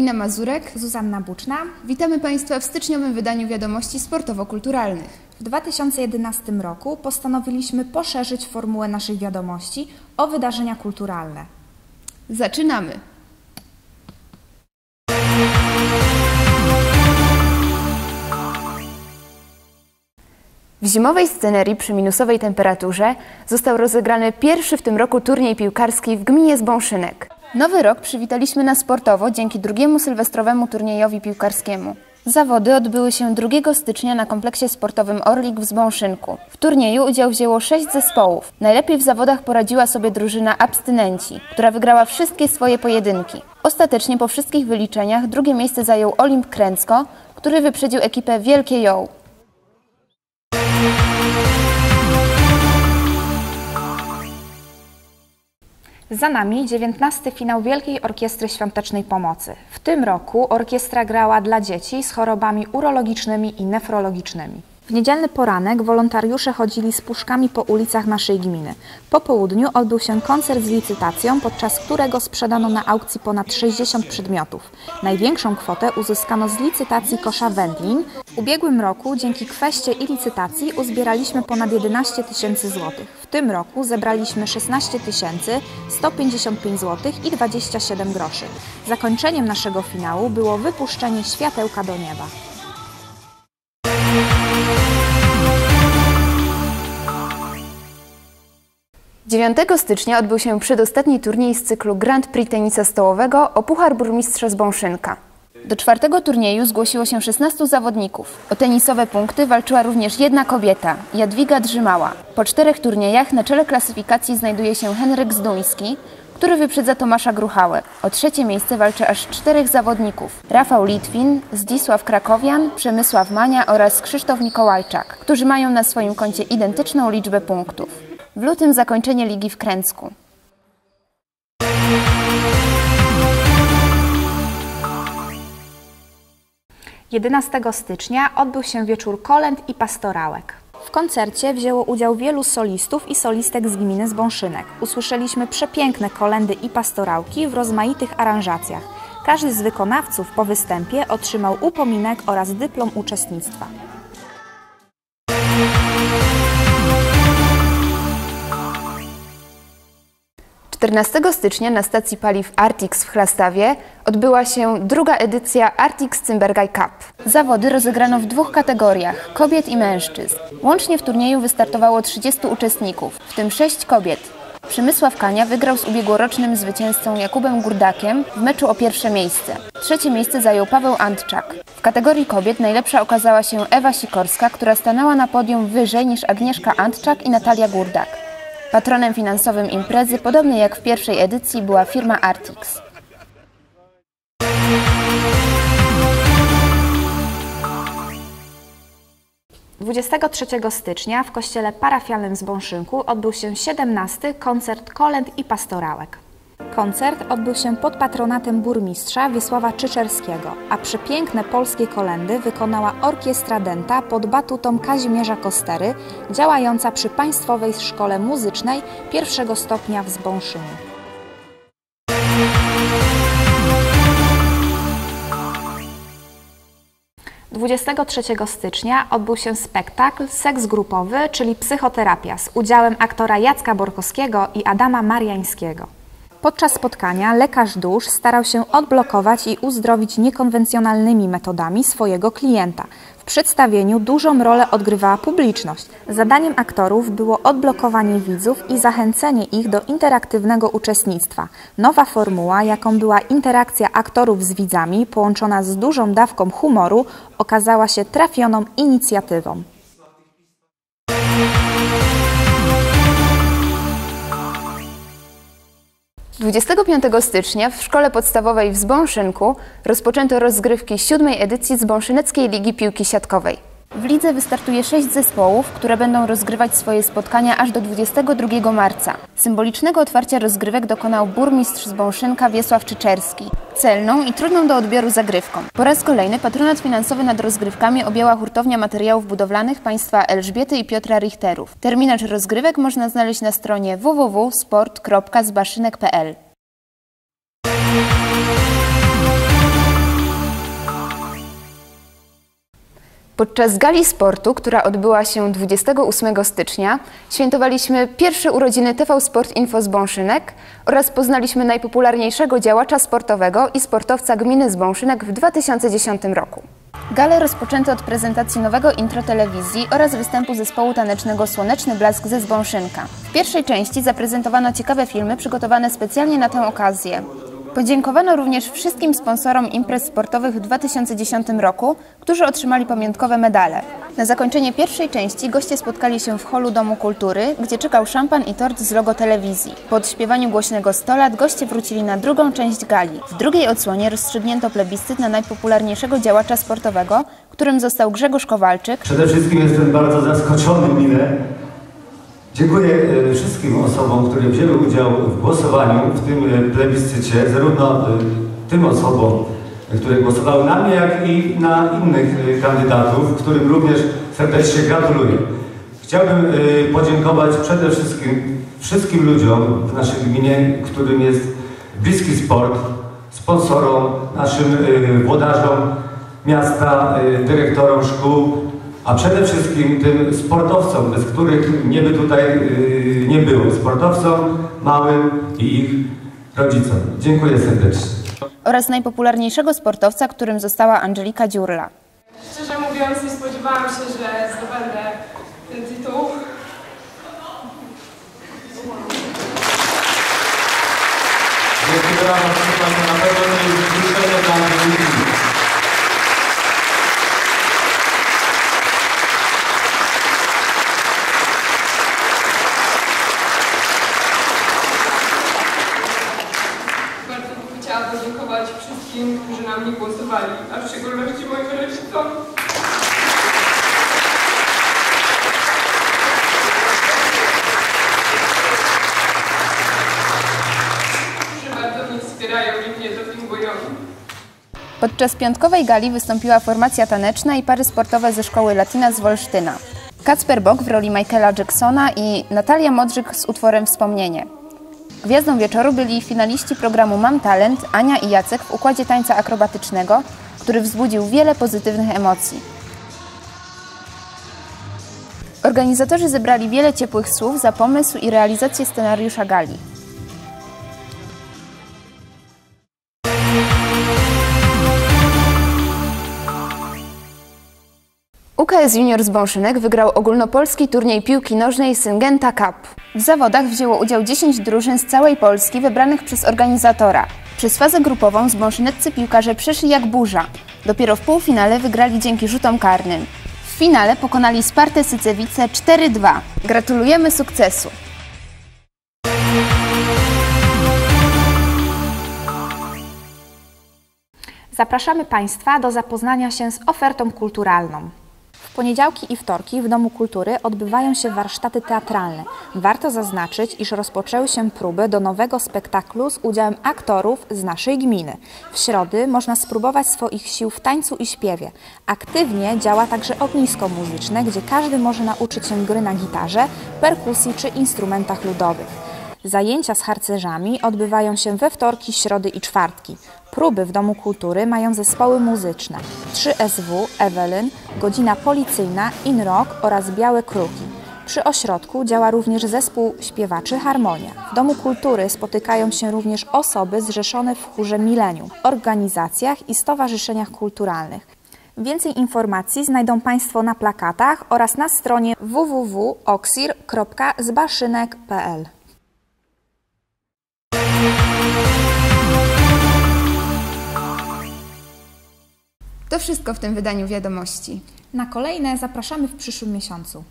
Malwina Mazurek. Zuzanna Buczna. Witamy Państwa w styczniowym wydaniu wiadomości sportowo-kulturalnych. W 2011 roku postanowiliśmy poszerzyć formułę naszych wiadomości o wydarzenia kulturalne. Zaczynamy! W zimowej scenerii przy minusowej temperaturze został rozegrany pierwszy w tym roku turniej piłkarski w gminie Zbąszynek. Nowy rok przywitaliśmy na sportowo dzięki drugiemu sylwestrowemu turniejowi piłkarskiemu. Zawody odbyły się 2 stycznia na kompleksie sportowym Orlik w Zbąszynku. W turnieju udział wzięło sześć zespołów. Najlepiej w zawodach poradziła sobie drużyna Abstynenci, która wygrała wszystkie swoje pojedynki. Ostatecznie po wszystkich wyliczeniach drugie miejsce zajął Olimp Kręcko, który wyprzedził ekipę Wielkie Ją. Za nami 19. finał Wielkiej Orkiestry Świątecznej Pomocy. W tym roku orkiestra grała dla dzieci z chorobami urologicznymi i nefrologicznymi. W niedzielny poranek wolontariusze chodzili z puszkami po ulicach naszej gminy. Po południu odbył się koncert z licytacją, podczas którego sprzedano na aukcji ponad 60 przedmiotów. Największą kwotę uzyskano z licytacji kosza wędlin. W ubiegłym roku dzięki kweście i licytacji uzbieraliśmy ponad 11 tysięcy złotych. W tym roku zebraliśmy 16 tysięcy 155 zł i 27 groszy. Zakończeniem naszego finału było wypuszczenie światełka do nieba. 9 stycznia odbył się przedostatni turniej z cyklu Grand Prix tenisa stołowego o Puchar Burmistrza z Bąszynka. Do czwartego turnieju zgłosiło się 16 zawodników. O tenisowe punkty walczyła również jedna kobieta, Jadwiga Drzymała. Po czterech turniejach na czele klasyfikacji znajduje się Henryk Zduński, który wyprzedza Tomasza Gruchałę. O trzecie miejsce walczy aż czterech zawodników. Rafał Litwin, Zdzisław Krakowian, Przemysław Mania oraz Krzysztof Mikołajczak, którzy mają na swoim koncie identyczną liczbę punktów. W lutym zakończenie ligi w Kręcku. Jedenastego stycznia odbył się wieczór kolęd i pastorałek. W koncercie wzięło udział wielu solistów i solistek z gminy Zbąszynek. Usłyszeliśmy przepiękne kolendy i pastorałki w rozmaitych aranżacjach. Każdy z wykonawców po występie otrzymał upominek oraz dyplom uczestnictwa. 14 stycznia na stacji paliw Artix w Chlastawie odbyła się druga edycja Artix Cymbergaj Cup. Zawody rozegrano w dwóch kategoriach kobiet i mężczyzn. Łącznie w turnieju wystartowało 30 uczestników, w tym 6 kobiet. Przemysław Kania wygrał z ubiegłorocznym zwycięzcą Jakubem Gurdakiem w meczu o pierwsze miejsce. Trzecie miejsce zajął Paweł Antczak. W kategorii kobiet najlepsza okazała się Ewa Sikorska, która stanęła na podium wyżej niż Agnieszka Antczak i Natalia Gurdak. Patronem finansowym imprezy, podobnie jak w pierwszej edycji, była firma Artix. Dwudziestego 23 stycznia w kościele parafialnym z Bąszynku odbył się 17 koncert kolęd i pastorałek. Koncert odbył się pod patronatem burmistrza Wiesława Czyczerskiego, a przepiękne polskie kolendy wykonała Orkiestra Denta pod batutą Kazimierza Kostery, działająca przy Państwowej Szkole Muzycznej pierwszego stopnia w Zbąszynie. Dwudziestego 23 stycznia odbył się spektakl Seks grupowy, czyli psychoterapia z udziałem aktora Jacka Borkowskiego i Adama Mariańskiego. Podczas spotkania lekarz dusz starał się odblokować i uzdrowić niekonwencjonalnymi metodami swojego klienta. W przedstawieniu dużą rolę odgrywała publiczność. Zadaniem aktorów było odblokowanie widzów i zachęcenie ich do interaktywnego uczestnictwa. Nowa formuła, jaką była interakcja aktorów z widzami, połączona z dużą dawką humoru, okazała się trafioną inicjatywą. 25 stycznia w szkole podstawowej w Zbąszynku rozpoczęto rozgrywki siódmej edycji Zbąszyneckiej Ligi Piłki Siatkowej. W lidze wystartuje sześć zespołów, które będą rozgrywać swoje spotkania aż do 22 marca. Symbolicznego otwarcia rozgrywek dokonał burmistrz z Bąszynka Wiesław Czyczerski. Celną i trudną do odbioru zagrywką. Po raz kolejny patronat finansowy nad rozgrywkami objęła hurtownia materiałów budowlanych państwa Elżbiety i Piotra Richterów. Terminarz rozgrywek można znaleźć na stronie www.sport.zbaszynek.pl Podczas gali sportu, która odbyła się 28 stycznia, świętowaliśmy pierwsze urodziny TV Sport Info z Bąszynek oraz poznaliśmy najpopularniejszego działacza sportowego i sportowca gminy z Bąszynek w 2010 roku. Galę rozpoczęto od prezentacji nowego intro telewizji oraz występu zespołu tanecznego Słoneczny Blask ze Zbąszynka. W pierwszej części zaprezentowano ciekawe filmy przygotowane specjalnie na tę okazję. Podziękowano również wszystkim sponsorom imprez sportowych w 2010 roku, którzy otrzymali pamiątkowe medale. Na zakończenie pierwszej części goście spotkali się w holu Domu Kultury, gdzie czekał szampan i tort z logo telewizji. Po odśpiewaniu głośnego 100 lat goście wrócili na drugą część gali. W drugiej odsłonie rozstrzygnięto plebiscyt na najpopularniejszego działacza sportowego, którym został Grzegorz Kowalczyk, Przede wszystkim jestem bardzo zaskoczony mile. Dziękuję e, wszystkim osobom, które wzięły udział w głosowaniu w tym e, plebiscycie, zarówno e, tym osobom, które głosowały na mnie, jak i na innych kandydatów, którym również serdecznie gratuluję. Chciałbym podziękować przede wszystkim wszystkim ludziom w naszej gminie, którym jest bliski sport, sponsorom, naszym włodarzom miasta, dyrektorom szkół, a przede wszystkim tym sportowcom, bez których mnie by tutaj y, nie było. Sportowcom, małym i ich rodzicom. Dziękuję serdecznie. oraz najpopularniejszego sportowca, którym została Angelika Dziurla. Szczerze mówiąc, nie spodziewałam się, że zdobędę ten tytuł. Proszę Państwa, na pewno to jest dla Angeliki. Bardzo bym chciała podziękować wszystkim, którzy na mnie głosowali, a w szczególności moim dopingują. Podczas piątkowej gali wystąpiła formacja taneczna i pary sportowe ze szkoły Latina z Wolsztyna. Kacper Bok w roli Michaela Jacksona i Natalia Modrzyk z utworem Wspomnienie. Gwiazdą wieczoru byli finaliści programu Mam Talent Ania i Jacek w układzie tańca akrobatycznego, który wzbudził wiele pozytywnych emocji. Organizatorzy zebrali wiele ciepłych słów za pomysł i realizację scenariusza gali. UKS Junior z Bąszynek wygrał ogólnopolski turniej piłki nożnej Syngenta Cup. W zawodach wzięło udział 10 drużyn z całej Polski wybranych przez organizatora. Przez fazę grupową zbąszyneccy piłkarze przeszli jak burza. Dopiero w półfinale wygrali dzięki rzutom karnym. W finale pokonali Spartę Sycewice 4-2. Gratulujemy sukcesu! Zapraszamy Państwa do zapoznania się z ofertą kulturalną. W poniedziałki i wtorki w Domu Kultury odbywają się warsztaty teatralne. Warto zaznaczyć, iż rozpoczęły się próby do nowego spektaklu z udziałem aktorów z naszej gminy. W środy można spróbować swoich sił w tańcu i śpiewie. Aktywnie działa także ognisko muzyczne, gdzie każdy może nauczyć się gry na gitarze, perkusji czy instrumentach ludowych. Zajęcia z harcerzami odbywają się we wtorki, środy i czwartki. Próby w Domu Kultury mają zespoły muzyczne 3SW, Ewelyn, Godzina Policyjna, Inrock oraz Białe Kruki. Przy ośrodku działa również zespół śpiewaczy Harmonia. W Domu Kultury spotykają się również osoby zrzeszone w chórze Milenium, organizacjach i stowarzyszeniach kulturalnych. Więcej informacji znajdą Państwo na plakatach oraz na stronie www.oksir.zbaszynek.pl. To wszystko w tym wydaniu wiadomości. Na kolejne zapraszamy w przyszłym miesiącu.